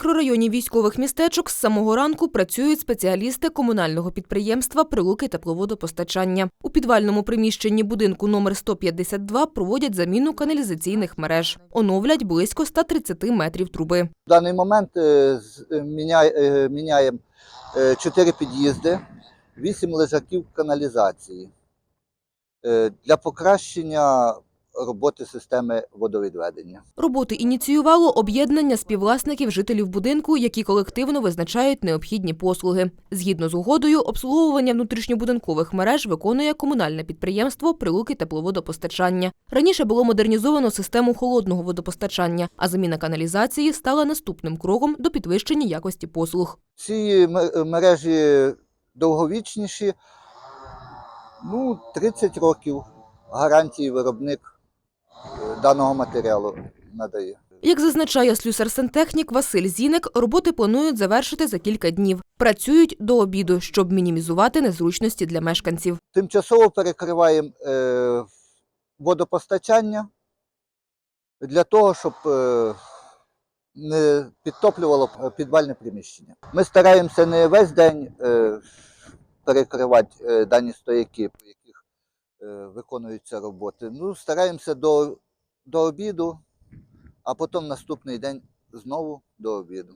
мікрорайоні військових містечок з самого ранку працюють спеціалісти комунального підприємства «Прилуки тепловодопостачання». У підвальному приміщенні будинку номер 152 проводять заміну каналізаційних мереж. Оновлять близько 130 метрів труби. В даний момент е, е, е, міняємо е, чотири під'їзди, вісім лежаків каналізації для покращення роботи системи водовідведення. Роботи ініціювало об'єднання співвласників жителів будинку, які колективно визначають необхідні послуги. Згідно з угодою, обслуговування внутрішньобудинкових мереж виконує комунальне підприємство «Прилуки тепловодопостачання». Раніше було модернізовано систему холодного водопостачання, а заміна каналізації стала наступним кроком до підвищення якості послуг. Ці мережі довговічніші, ну, 30 років гарантії виробник даного матеріалу надає. Як зазначає слюсар-сантехнік Василь Зіник, роботи планують завершити за кілька днів. Працюють до обіду, щоб мінімізувати незручності для мешканців. Тимчасово перекриваємо е, водопостачання для того, щоб е, не підтоплювало підвальне приміщення. Ми стараємося не весь день е, перекривати дані стояки, по яких виконуються роботи. Ну, стараємося до, до обіду, а потім наступний день знову до обіду.